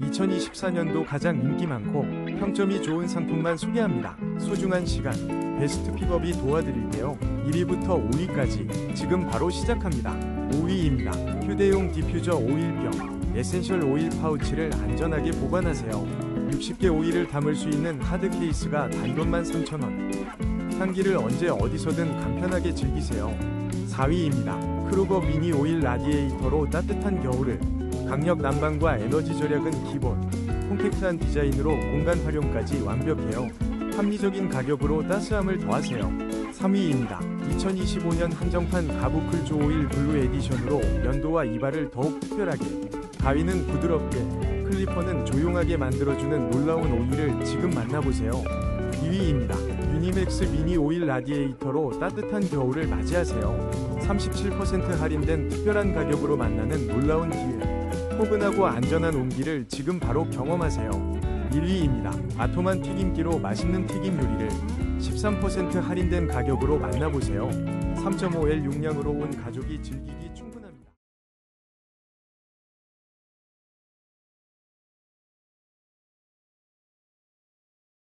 2024년도 가장 인기 많고 평점이 좋은 상품만 소개합니다. 소중한 시간, 베스트 픽업이 도와드릴게요. 1위부터 5위까지 지금 바로 시작합니다. 5위입니다. 휴대용 디퓨저 오일병 에센셜 오일 파우치를 안전하게 보관하세요. 60개 오일을 담을 수 있는 하드 케이스가 단돈만 3,000원. 향기를 언제 어디서든 간편하게 즐기세요. 4위입니다. 크루거 미니 오일 라디에이터로 따뜻한 겨울을 강력 난방과 에너지 절약은 기본. 콤팩트한 디자인으로 공간 활용까지 완벽해요. 합리적인 가격으로 따스함을 더하세요. 3위입니다. 2025년 한정판 가부클조 오일 블루 에디션으로 연도와 이발을 더욱 특별하게 가위는 부드럽게 클리퍼는 조용하게 만들어주는 놀라운 오일을 지금 만나보세요. 2위입니다. 유니맥스 미니 오일 라디에이터로 따뜻한 겨울을 맞이하세요. 37% 할인된 특별한 가격으로 만나는 놀라운 기회. 포근하고 안전한 온기를 지금 바로 경험하세요. 1위입니다. 아토만 튀김기로 맛있는 튀김 요리를 13% 할인된 가격으로 만나보세요. 3.5L 용량으로 온 가족이 즐기기